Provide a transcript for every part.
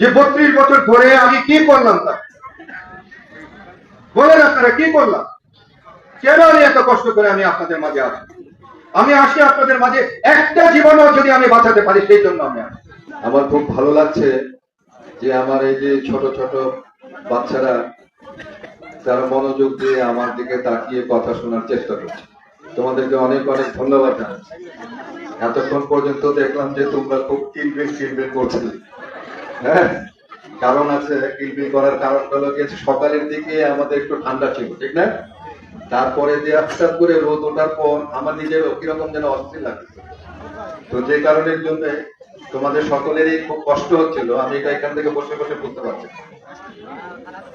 যে বত্রিশ বছর ধরে আমি কি করলাম তা বলেন আপনারা, কি করলাম? কেন আমি এত কষ্ট করে আমি আপনাদের মাঝে আসি আমি আসি আপনাদের মাঝে একটা জীবনও যদি আমি বাঁচাতে পারি, সেই জন্য আমি আমার খুব ভালো লাগছে যে আমার এই যে ছোট ছোট বাচ্চারা, তারা মনোযোগ দিয়ে আমার দিকে তাকিয়ে কথা শোনার চেষ্টা করছে। তোমাদেরকে অনেক অনেক ধন্যবাদ জানাচ্ছি। এতক্ষণ পর্যন্ত দেখলাম যে তোমরা খুব কিলবিল কিলবিল করছিলে। হ্যাঁ কারণ আছে কিলবিল করার কারণ হলো গিয়েছে সকালের দিকে আমাদের একটু ঠান্ডা ছিল, ঠিক না? তারপরে যে হঠাৎ করে রোদ ওঠার পর আমার নিজের কীরকম যেন অস্থির লাগছে। তো যে কারণের জন্য তোমাদের সকলেরই খুব কষ্ট হচ্ছিল, আমি এটা এখান থেকে বসে বসে বুঝতে পারছি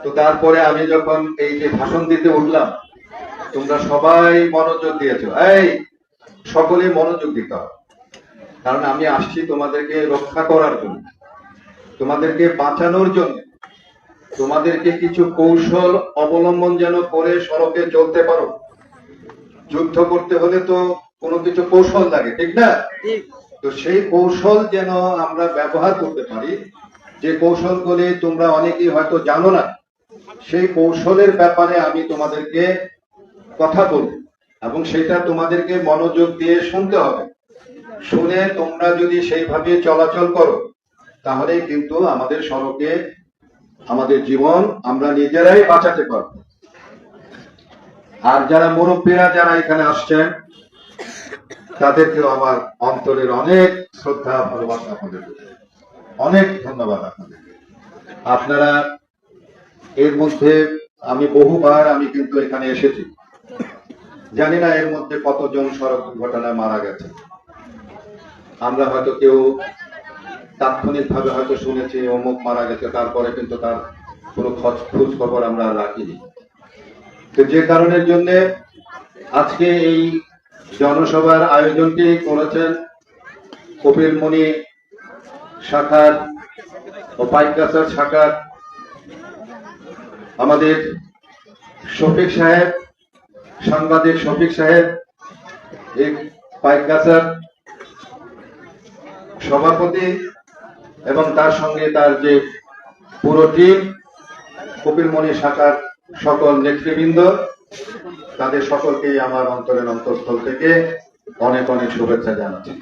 তো তারপরে আমি যখন এই যে ভাষণ দিতে উঠলাম, তোমরা সবাই মনোযোগ দিয়েছ, এই সকলে মনোযোগ দিতে হবে। কারণ আমি আসছি তোমাদেরকে রক্ষা করার জন্য। তোমাদেরকে বাঁচানোর জন্য তোমাদেরকে কিছু কৌশল অবলম্বন যেন করে সড়কে চলতে পারো। যুদ্ধ করতে হলে তো কোনো কিছু কৌশল লাগে ঠিক না? তো সেই কৌশল যেন আমরা ব্যবহার করতে পারি যে কৌশলগুলি তোমরা অনেকেই হয়তো জানো না সেই কৌশলের ব্যাপারে আমি তোমাদেরকে কথা বলব এবং সেটা তোমাদেরকে মনোযোগ দিয়ে শুনতে হবে। শুনে তোমরা যদি সেইভাবে চলাচল করো তাহলে কিন্তু আমাদের সড়কে, আমাদের জীবন আমরা নিজেরাই বাঁচাতে পারব। আর যারা মুরব্বীরা যারা এখানে আসছেন, তাদেরকেও আমার অন্তরের অনেক শ্রদ্ধা, ভালোবাসা আপনাদের অনেক ধন্যবাদ আপনাদের আপনারা এর মধ্যে, আমি বহুবার আমি কিন্তু এখানে এসেছি। জানি না এর মধ্যে কতজন সড়ক দুর্ঘটনায় মারা গেছে আমরা হয়তো কেউ তাৎক্ষণিক ভাবে হয়তো শুনেছি, অমুক মারা গেছে, তারপরে কিন্তু তার কোনো খোঁজ খবর আমরা রাখিনি। তো যে কারণের জন্য আজকে এই জনসভার আয়োজনটি করেছেন কপিলমণি শাখার ও পাইকাসার শাখার আমাদের শফিক সাহেব, সাংবাদিক শফিক সাহেব, এই পাইকাসার সভাপতি এবং তার সঙ্গে তার যে পুরো টিম কপিলমণি শাখার সকল নেতৃবৃন্দ, তাদের সকলকেই আমার অন্তরের অন্তঃস্থল থেকে অনেক অনেক শুভেচ্ছা জানাচ্ছি।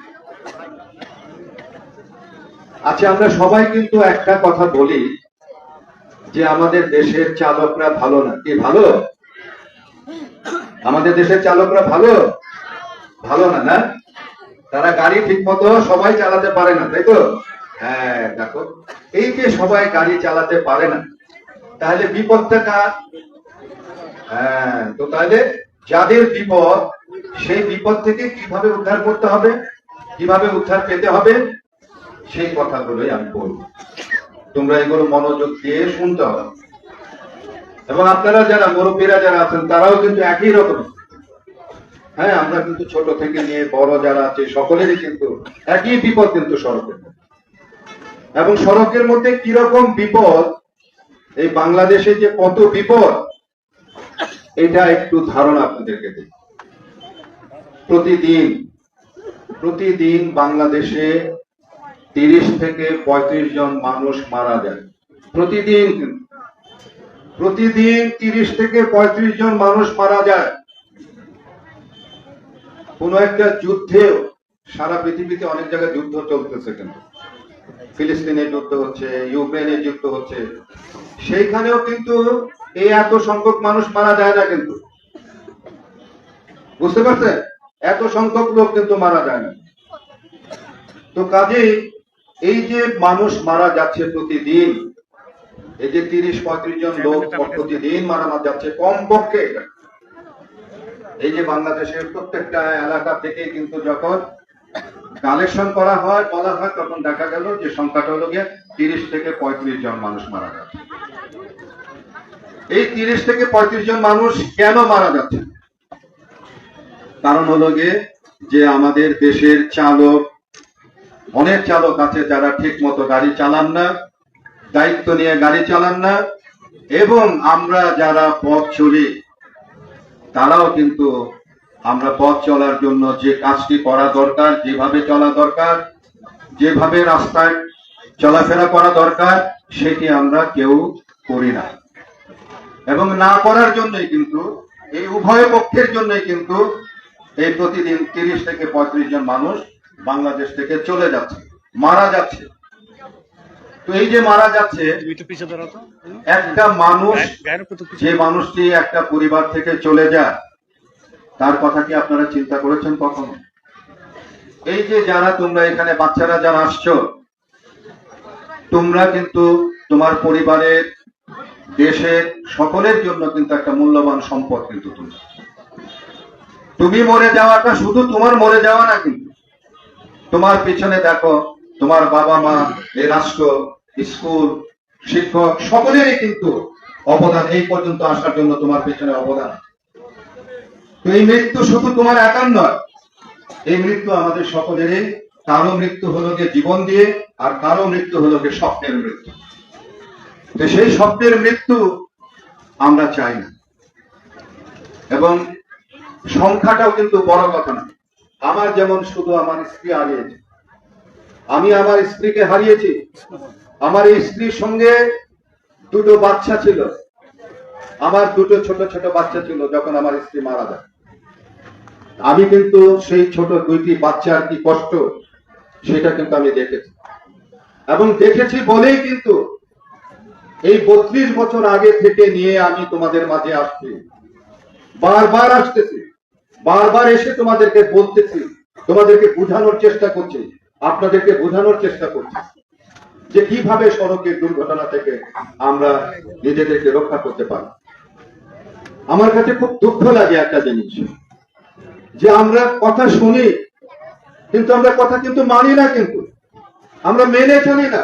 আচ্ছা আমরা সবাই কিন্তু একটা কথা বলি যে আমাদের দেশের চালকরা ভালো না। কি ভালো? আমাদের দেশের চালকরা ভালো? ভালো না না? তারা গাড়ি ঠিক মতো সবাই চালাতে পারে না, তাই তো? হ্যাঁ দেখো, এই যে সবাই গাড়ি চালাতে পারে না, তাহলে বিপদটা কার? হ্যাঁ তো তাহলে যাদের বিপদ, সেই বিপদ থেকে কীভাবে উদ্ধার করতে হবে, কীভাবে উদ্ধার পেতে হবে, সেই কথাগুলোই আমি বলব। তোমরা এগুলো মনোযোগ দিয়ে শুনতে হবে। এবং আপনারা যারা মুরব্বীরা যারা আছেন, তারাও কিন্তু একই রকম। হ্যাঁ আমরা কিন্তু ছোট থেকে নিয়ে বড় যারা আছে, সকলেরই কিন্তু একই বিপদ কিন্তু মধ্যে। এবং সড়কের মধ্যে কীরকম বিপদ, এই বাংলাদেশে যে কত বিপদ, এটা একটু ধারণা আপনাদেরকে দিই। প্রতিদিন প্রতিদিন বাংলাদেশে তিরিশ থেকে পঁয়ত্রিশ জন মানুষ মারা যায়। প্রতিদিন প্রতিদিন তিরিশ থেকে পঁয়ত্রিশ জন মানুষ মারা যায়। কোন একটা যুদ্ধেও সারা পৃথিবীতে অনেক জায়গায় যুদ্ধ চলতেছে কিন্তু। ফিলিস্তিনে যুদ্ধ হচ্ছে ইউক্রেনে যুদ্ধ হচ্ছে। সেইখানেও কিন্তু এই এত সংখ্যক মানুষ মারা যায় না কিন্তু। বুঝতে পারছেন? এত সংখ্যক লোক কিন্তু মারা যায় না। তো কাজেই এই যে মানুষ মারা যাচ্ছে প্রতিদিন, এই যে তিরিশ, পঁয়ত্রিশ জন লোক প্রতিদিন মারা যাচ্ছে কম পক্ষে এই যে বাংলাদেশের প্রত্যেকটা এলাকা থেকে কিন্তু যখন কালেকশন করা হয়, বলা হয়, তখন দেখা গেল যে সংখ্যাটা হলো গিয়ে তিরিশ থেকে পঁয়ত্রিশ জন মানুষ মারা যাচ্ছে। এই তিরিশ থেকে পঁয়ত্রিশ জন মানুষ কেন মারা যাচ্ছে? কারণ হলো গিয়ে যে আমাদের দেশের চালক, অনেক চালক আছে যারা ঠিক মতো গাড়ি চালান না, দায়িত্ব নিয়ে গাড়ি চালান না, এবং আমরা যারা পথ চলি, তারাও কিন্তু আমরা পথ চলার জন্য যে কাজটি করা দরকার যেভাবে চলা দরকার যেভাবে রাস্তায় চলাফেরা করা দরকার সেটি আমরা কেউ করি না। এবং না করার জন্যই কিন্তু এই উভয় পক্ষের জন্যই কিন্তু এই প্রতিদিন তিরিশ থেকে পঁয়ত্রিশ জন মানুষ বাংলাদেশ থেকে চলে যাচ্ছে মারা যাচ্ছে। তো এই যে মারা যাচ্ছে একটু মানুষ যে মানুষটি একটা পরিবার থেকে চলে যায় তার কথা কি আপনারা চিন্তা করেছেন কখনো? এই যে যারা তোমরা এখানে, বাচ্চারা যারা আসছো, তোমরা কিন্তু তোমার পরিবারের, দেশের সকলের জন্য কিন্তু একটা মূল্যবান সম্পদ কিন্তু তুমি তুমি মরে যাওয়াটা শুধু তোমার মরে যাওয়া না কিন্তু। তোমার পিছনে দেখো, তোমার বাবা মা এই রাষ্ট্র, স্কুল, শিক্ষক, সকলেরই কিন্তু অবদান এই পর্যন্ত আসার জন্য তোমার পেছনে অবদান। তো এই মৃত্যু শুধু তোমার একার নয়। এই মৃত্যু আমাদের সকলেরই। কারও মৃত্যু হলো গিয়ে জীবন দিয়ে, আর কারও মৃত্যু হলো গিয়ে স্বপ্নের মৃত্যু। তো সেই স্বপ্নের মৃত্যু আমরা চাই না। এবং সংখ্যাটাও কিন্তু বড় কথা না। আমার যেমন শুধু আমার স্ত্রী হারিয়েছে। আমি আমার স্ত্রীকে হারিয়েছি। আমার স্ত্রীর সঙ্গে দুটো বাচ্চা ছিল। আমার দুটো ছোট ছোট বাচ্চা ছিল যখন আমার স্ত্রী মারা যায়। আমি কিন্তু সেই ছোট দুইটি বাচ্চার কি কষ্ট, সেটা কিন্তু আমি দেখেছি। এবং দেখেছি বলেই কিন্তু এই বত্রিশ বছর আগে থেকে নিয়ে আমি তোমাদের মাঝে আসছি। বারবার আসতেছি, বারবার এসে তোমাদেরকে বলতেছি, তোমাদেরকে বোঝানোর চেষ্টা করছি, আপনাদেরকে বোঝানোর চেষ্টা করছি যে কীভাবে সড়কের দুর্ঘটনা থেকে আমরা নিজেদেরকে রক্ষা করতে পারি। আমার কাছে খুব দুঃখ লাগে একটা জিনিস। যে আমরা কথা শুনি, কিন্তু আমরা কথা কিন্তু মানি না কিন্তু। আমরা মেনে চলি না।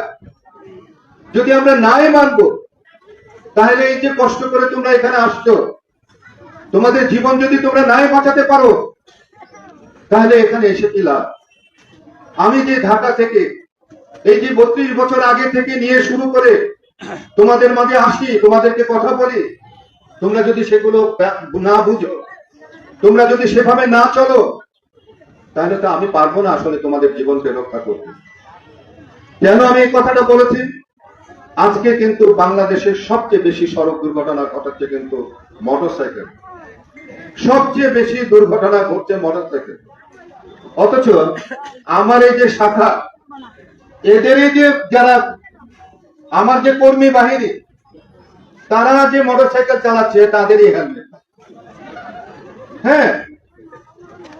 যদি আমরা নাই মানবো, তাহলে এই যে কষ্ট করে তোমরা এখানে আসছো, তোমাদের জীবন যদি তোমরা নাই বাঁচাতে পারো, তাহলে এখানে এসে কি লাভ? আমি যে ঢাকা থেকে, এই যে বত্রিশ বছর আগে থেকে নিয়ে শুরু করে তোমাদের মাঝে আসি, তোমাদেরকে কথা বলি তোমরা যদি সেগুলো না বুঝো, তোমরা যদি সেভাবে না চলো, তাহলে তো আমি পারব না আসলে তোমাদের জীবনকে রক্ষা করতে। কেন আমি এই কথাটা বলেছি? আজকে কিন্তু বাংলাদেশের সবচেয়ে বেশি সড়ক দুর্ঘটনা ঘটাচ্ছে কিন্তু মোটরসাইকেল। সবচেয়ে বেশি দুর্ঘটনা ঘটছে মোটরসাইকেল। অথচ আমার এই যে শাখা এদের যে যারা, আমার যে কর্মী বাহিনী তারা যে মোটরসাইকেল চালাচ্ছে তাদেরই হেলমেট হ্যাঁ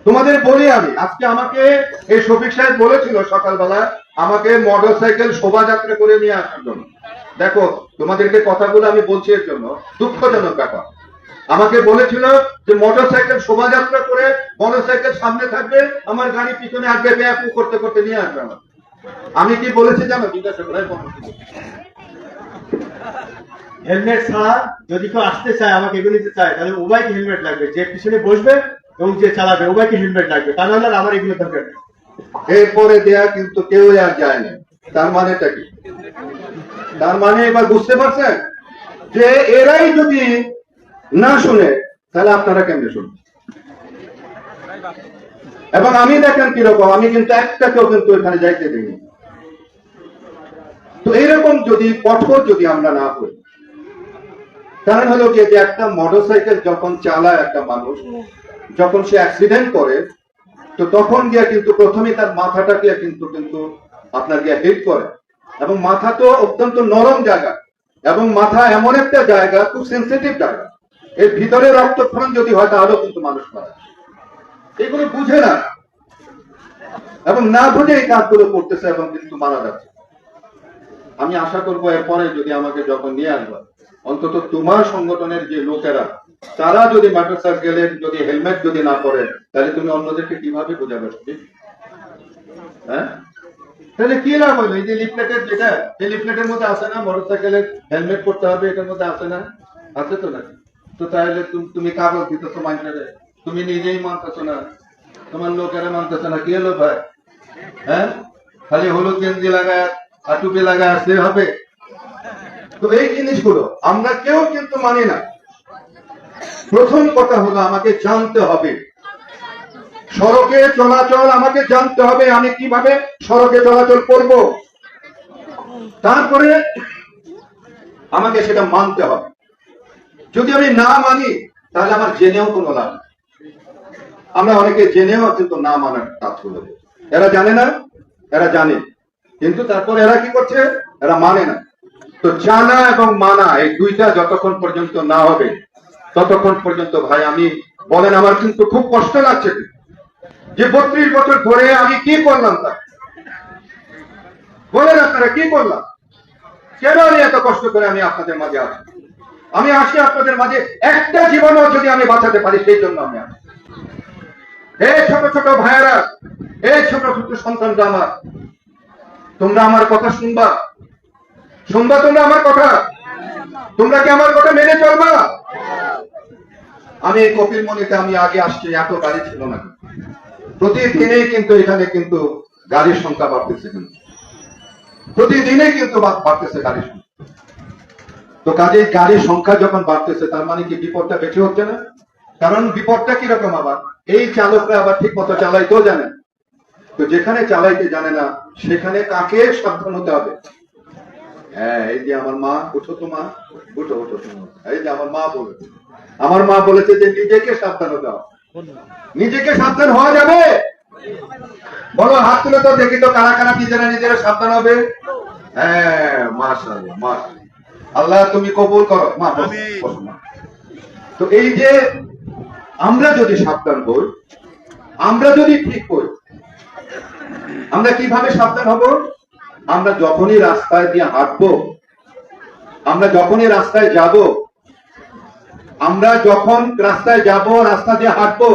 তোমাদের বলি আমি, আজকে আমাকে এই শফিক সাহেব বলেছিল সকালবেলা আমাকে মোটরসাইকেল শোভাযাত্রা করে নিয়ে আসার জন্য। দেখো, তোমাদেরকে কথাগুলো আমি বলছি এর জন্য, দুঃখজনক ব্যাপার। আমাকে বলেছিল যে মোটরসাইকেল শোভাযাত্রা করে মোটরসাইকেল সামনে থাকবে, আমার গাড়ি পিছনে আসবে ব্যাপু করতে করতে নিয়ে আসবে আমি কি বলেছি জানো? জিজ্ঞাসা করে হেলমেট ছাড়া, যদি কেউ আসতে চায়, আমাকে এগিয়ে নিতে চায়, তাহলে উভয়কে হেলমেট লাগবে। যে পিছনে বসবে এবং যে চালাবে উভয়কে হেলমেট লাগবে। তা আর আমার এগুলো দরকার এরপরে দেয়া কিন্তু কেউ আর যায় না। তার মানেটা কি? তার মানে এবার বুঝতে পারছেন? যে এরাই যদি না শুনে, তাহলে আপনারা কেমনে শুনবেন? এবং আমি দেখেন কীরকম, আমি কিন্তু একটা কেউ কিন্তু এখানে যাইতে দিইনি। তো এরকম যদি, কঠোর যদি আমরা না করি, কারণ হলো যে একটা মোটরসাইকেল যখন চালায় একটা মানুষ, যখন সে অ্যাক্সিডেন্ট করে, তো তখন গিয়া কিন্তু প্রথমে তার মাথাটা গিয়া কিন্তু কিন্তু আপনার গিয়া হিট করে। এবং মাথা তো অত্যন্ত নরম জায়গা, এবং মাথা এমন একটা জায়গা, খুব সেন্সিটিভ জায়গা। এর ভিতরে রক্তক্ষরণ যদি হয় তাহলেও কিন্তু মানুষ মারা এগুলো বুঝে না। এবং না বুঝে এই কাজগুলো করতেছে এবং কিন্তু মারা যাচ্ছে। আমি আশা করব এরপরে যদি আমাকে যখন নিয়ে আসবে, অন্তত তোমার সংগঠনের যে লোকেরা, তারা যদি মোটরসাইকেলের যদি হেলমেট যদি না পরে, তাহলে তুমি অন্যদেরকে কীভাবে বোঝাবে? হ্যাঁ? তাহলে কি লাভ হলো? এই যে লিফলেটের যেটা, এই লিফলেটের মধ্যে আছে না মোটরসাইকেলের হেলমেট পরতে হবে, এটার মধ্যে আছে না? আছে তো নাকি? তো তাহলে তুমি- কাগজ দিতেছো মাইন্ডারে, তুমি নিজেই মানতেছো না, তোমার লোকেরা মানতেছো না, কি হলো ভাই? হ্যাঁ? খালি হলুদ গেঞ্জি লাগায় আর টুপি লাগায় আসলে হবে। তো এই জিনিসগুলো আমরা কেউ কিন্তু মানি না। প্রথম কথা হলো, আমাকে জানতে হবে। সড়কে চলাচল আমাকে জানতে হবে, আমি কীভাবে সড়কে চলাচল করব। তারপরে আমাকে সেটা মানতে হবে। যদি আমি না মানি, তাহলে আমার জেনেও কোনো লাভ। আমরা অনেকে জেনেও কিন্তু না মানার কাজগুলো করি। এরা জানে না, এরা জানে। কিন্তু তারপর এরা কি করছে? এরা মানে না। তো জানা এবং মানা এই দুইটা যতক্ষণ পর্যন্ত না হবে, ততক্ষণ পর্যন্ত ভাই আমি, বলেন আমার কিন্তু খুব কষ্ট লাগছে। যে বত্রিশ বছর ধরে আমি কি করলাম তা বলেন আপনারা কি করলাম? কেন আমি এত কষ্ট করে আমি আপনাদের মাঝে আছি? আমি আসি আপনাদের মাঝে একটা জীবনও যদি আমি বাঁচাতে পারি, সেই জন্য আমি আসি হে ছোট ছোট ভাইয়েরা হে ছোট ছোট সন্তানটা আমার তোমরা আমার কথা শুনবা? শুনবা তোমরা আমার কথা? তোমরা কি আমার কথা মেনে চলবা? আমি এই কপিল মনিতে আমি আগে আসছি, এত গাড়ি ছিল না। প্রতিদিনেই কিন্তু এখানে কিন্তু গাড়ির সংখ্যা বাড়তেছে কিন্তু। প্রতিদিনে কিন্তু বাড়তেছে গাড়ির সংখ্যা। তো কাজে গাড়ির সংখ্যা যখন বাড়তেছে, তার মানে কি বিপদটা বেশি হচ্ছে না? কারণ বিপদটা কীরকম আবার? এই চালকরা আবার ঠিক মতো চালাইতেও জানে না। তো যেখানে চালাইতে জানে না সেখানে কাকে সাবধান হতে হবে। হ্যাঁ এই যে আমার মা উঠো তো মা উঠো উঠো এই যে আমার মা বলেছে। আমার মা বলেছে যে নিজেকে সাবধান হতে হবে। নিজেকে সাবধান হওয়া যাবে? বলো হাত তুলে তো দেখি তো কারা কারা নিজেরা নিজেরা সাবধান হবে? হ্যাঁ মাশাআল্লাহ মাশাআল্লাহ। আল্লাহ তুমি কবুল করো। মা। তো এই যে আমরা যদি সাবধান হই আমরা যদি ঠিক হই আমরা কীভাবে সাবধান হব? আমরা যখনই রাস্তায় দিয়ে হাঁটবো, আমরা যখনই রাস্তায় যাব, আমরা যখন রাস্তায় যাব, রাস্তা দিয়ে হাঁটবো,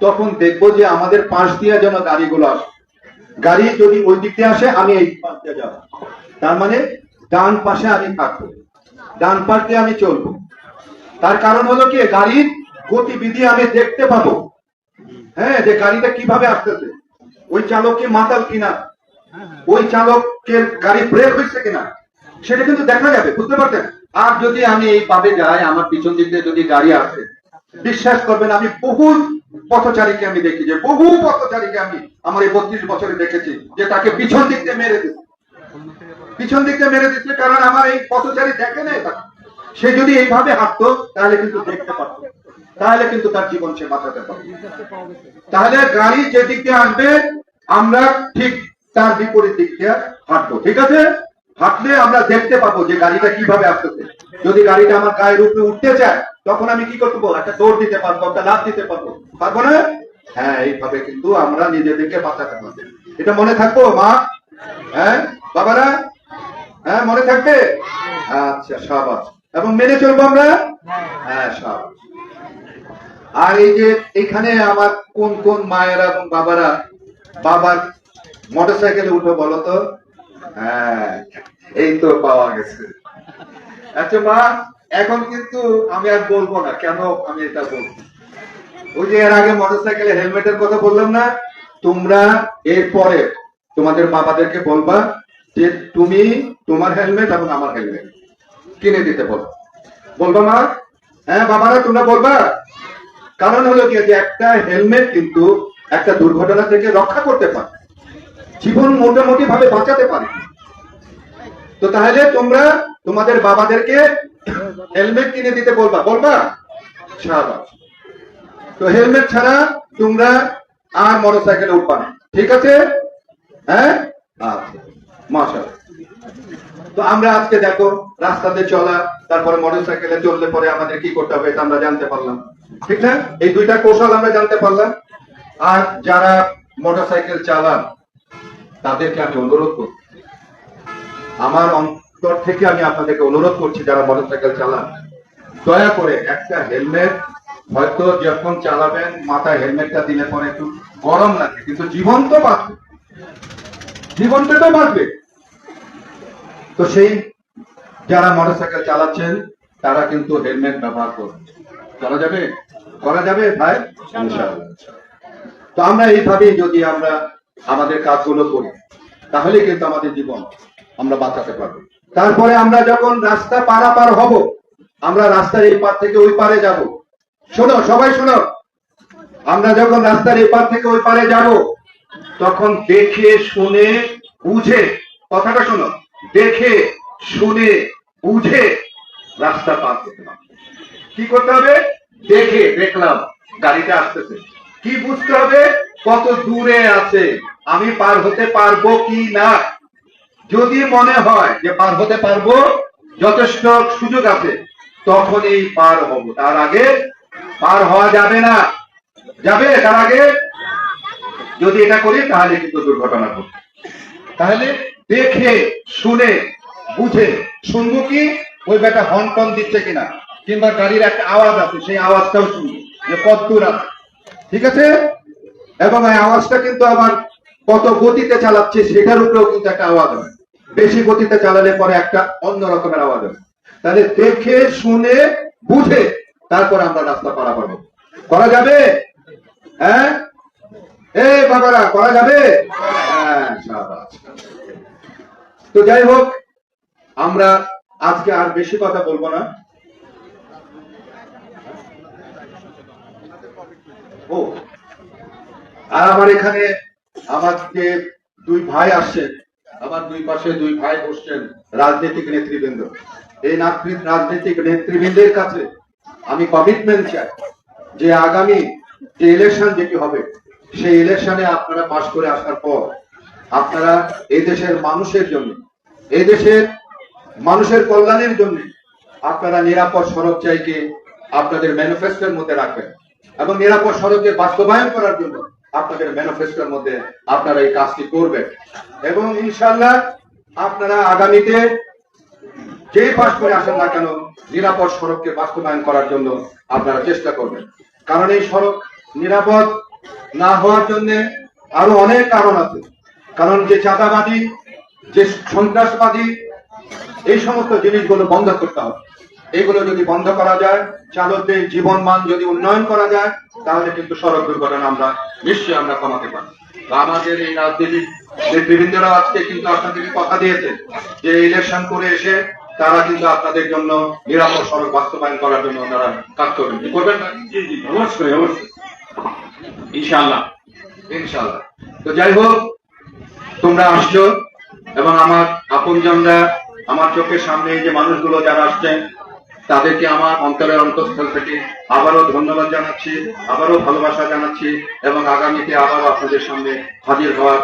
তখন দেখব যে আমাদের পাশ দিয়ে যেন গাড়িগুলো আসে। গাড়ি যদি ওই দিক দিয়ে আসে, আমি এই পাশ দিয়ে যাব। তার মানে ডান পাশে আমি থাকব, ডান পাশ দিয়ে আমি চলবো। তার কারণ হলো কি? গাড়ির গতিবিধি আমি দেখতে পাবো। হ্যাঁ যে গাড়িটা কীভাবে আসতেছে। ওই চালক কি মাতাল কিনা? ওই চালকের গাড়ি ব্রেক হয়েছে কিনা? সেটা কিন্তু দেখা যাবে, বুঝতে পারছেন? আর যদি আমি এই পাবে যাই, আমার পিছন দিক যদি গাড়ি আসে, বিশ্বাস করবেন, আমি বহু পথচারীকে আমি দেখি যে, বহু পথচারীকে আমি আমার এই বত্রিশ বছরে দেখেছি যে তাকে পিছন দিক দিয়ে মেরে দিচ্ছে পিছন দিক দিয়ে মেরে দিচ্ছে কারণ আমার এই পথচারী দেখে নেই সে যদি এইভাবে হাঁটতো, তাহলে কিন্তু দেখতে পারতো। তাহলে কিন্তু তার জীবন সে বাঁচাতে পারত তাহলে গাড়ি যে দিক দিয়ে আসবে আমরা ঠিক তার বিপরীত দিক দিয়ে হাঁটবো ঠিক আছে? হাঁটলে আমরা দেখতে পাবো যে গাড়িটা কীভাবে আসতেছে। যদি গাড়িটা আমার গায়ের উপরে উঠতে চায় তখন আমি কি করতে পারব? একটা দৌড় দিতে পারব একটা লাভ দিতে পারব। পারব না? হ্যাঁ এইভাবে কিন্তু আমরা নিজেদেরকে বাঁচাতে পারব। এটা মনে থাকব মা? হ্যাঁ? বাবারা? হ্যাঁ মনে থাকবে? আচ্ছা সাবাস। এবং মেনে চলবো আমরা? হ্যাঁ সাবাস। আর এই যে এখানে আমার কোন কোন মায়েরা এবং বাবারা, বাবার মোটরসাইকেলে উঠে বলো তো? হ্যাঁ এই তো পাওয়া গেছে। আচ্ছা মা, এখন কিন্তু আমি আর বলব না, কেন আমি এটা বলব? ওই যে এর আগে মোটরসাইকেলে হেলমেটের কথা বললাম না? তোমরা এরপরে তোমাদের বাবাদেরকে বলবা যে তুমি তোমার হেলমেট এবং আমার হেলমেট কিনে দিতে বলো। বলবা মা? হ্যাঁ বাবারা, তোমরা বলবা? কারণ হলো কি, যে একটা হেলমেট কিন্তু একটা দুর্ঘটনা থেকে রক্ষা করতে পারে। জীবন মোটামুটি ভাবে বাঁচাতে পারে। তো তাহলে তোমরা তোমাদের বাবাদেরকে হেলমেট কিনে দিতে বলবা। বলবা? ছাড়া তো হেলমেট ছাড়া তোমরা আর মোটরসাইকেলে উঠবা না। ঠিক আছে? হ্যাঁ? আচ্ছা। মাশাআল্লাহ। তো আমরা আজকে দেখো, রাস্তাতে চলা, তারপরে মোটরসাইকেলে চললে পরে আমাদের কি করতে হবে এটা আমরা জানতে পারলাম। ঠিক না? এই দুইটা কৌশল আমরা জানতে পারলাম। আর যারা মোটরসাইকেল চালান, তাদেরকে আমি অনুরোধ করব আমার অন্তর থেকে আমি আপনাদেরকে অনুরোধ করছি, যারা মোটর সাইকেল চালান, দয়া করে একটা হেলমেট, হয়তো যখন চালাবেন, মাথায় হেলমেটটা দিলে পরে একটু গরম লাগে, কিন্তু জীবন তো বাঁচবে। জীবনটা তো বাঁচবে। তো সেই যারা মোটরসাইকেল চালাচ্ছেন তারা কিন্তু হেলমেট ব্যবহার করবে। করা যাবে? করা যাবে ভাই? তো আমরা এইভাবেই যদি আমরা আমাদের কাজগুলো করি তাহলে কিন্তু আমাদের জীবন আমরা বাঁচাতে পারব। তারপরে আমরা যখন রাস্তা পারাপার হব আমরা রাস্তার এই পার থেকে ওই পারে যাব। শোনো সবাই শোনো। আমরা যখন রাস্তার এই পার থেকে ওই পারে যাব তখন দেখে শুনে বুঝে কথাটা শোনো। দেখে, শুনে, বুঝে রাস্তা পার করতে হবে। কি করতে হবে? দেখে, দেখলাম, গাড়িটা আসতেছে। কি বুঝতে হবে? কত দূরে আছে, আমি পার হতে পারব কি না? যদি মনে হয় যে পার হতে পারব, যথেষ্ট সুযোগ আছে, তখনই পার হব। তার আগে পার হওয়া যাবে না। যাবে তার আগে? যদি এটা করি, তাহলে কিন্তু দুর্ঘটনা ঘটবে। তাহলে দেখে, শুনে, বুঝে। শুনব কি? ওই বেটা হর্ন টন দিচ্ছে কিনা? কিংবা গাড়ির একটা আওয়াজ আছে, সেই আওয়াজটাও শুনব, যে কত দূর আছে। ঠিক আছে? এবং এই আওয়াজটা কিন্তু আবার কত গতিতে চালাচ্ছে, সেটার উপরেও কিন্তু একটা আওয়াজ হয়। বেশি গতিতে চালালে পরে একটা অন্য রকমের আওয়াজ হয়। তাহলে দেখে, শুনে, বুঝে, তারপর আমরা রাস্তা পারাপার হব। করা যাবে? হ্যাঁ? এই বাবারা, করা যাবে? হ্যাঁ। তো যাই হোক, আমরা আজকে আর বেশি কথা বলব না। ও, আর আমার এখানে আমার যে দুই ভাই আসছেন। আমার দুই পাশে দুই ভাই বসছেন রাজনৈতিক নেতৃবৃন্দ। এই নাতৃ- রাজনৈতিক নেতৃবৃন্দের কাছে আমি কমিটমেন্ট চাই যে আগামী যে ইলেকশন যেটি হবে, সেই ইলেকশনে আপনারা পাশ করে আসার পর আপনারা এই দেশের মানুষের জন্য, এই দেশের মানুষের কল্যাণের জন্য আপনারা নিরাপদ সড়ক চাইকে আপনাদের ম্যানিফেস্টোর মধ্যে রাখবেন এবং নিরাপদ সড়কের বাস্তবায়ন করার জন্য আপনাদের ম্যানিফেস্টোর মধ্যে আপনারা এই কাজটি করবেন। এবং ইনশাল্লাহ আপনারা আগামীতে যেই পাশ করে আসেন না কেন নিরাপদ সড়ককে বাস্তবায়ন করার জন্য আপনারা চেষ্টা করবেন। কারণ এই সড়ক নিরাপদ না হওয়ার জন্য আরও অনেক কারণ আছে। কারণ যে চাঁদাবাদী যে সন্ত্রাসবাদী এই সমস্ত জিনিসগুলো বন্ধ করতে হবে। এগুলো যদি বন্ধ করা যায় চালকদের জীবন মান যদি উন্নয়ন করা যায় তাহলে কিন্তু সড়ক দুর্ঘটনা আমরা নিশ্চয়ই আমরা কমাতে পারি আমাদের এই রাজনীতির নেতৃবৃন্দরা আজকে কিন্তু আপনাদেরকে কথা দিয়েছে যে ইলেকশন করে এসে তারা কিন্তু আপনাদের জন্য নিরাপদ সড়ক বাস্তবায়ন করার জন্য তারা কাজ করবেন। কি করবেন? না জি জি অবশ্যই অবশ্যই। ইনশাল্লাহ ইনশাল্লাহ তো যাই হোক তোমরা আসছো এবং আমার আপনজনরা আমার চোখের সামনে যে মানুষগুলো যারা আসছেন, তাদেরকে আমার অন্তরের অন্তঃস্থল থেকে আবারও ধন্যবাদ জানাচ্ছি, আবারও ভালোবাসা জানাচ্ছি এবং আগামীতে আবারও আপনাদের সামনে হাজির হওয়ার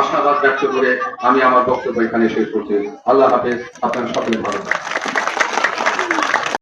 আশাবাদ ব্যক্ত করে আমি আমার বক্তব্য এখানে শেষ করছি। আল্লাহ হাফেজ, আপনার সকলে ভালো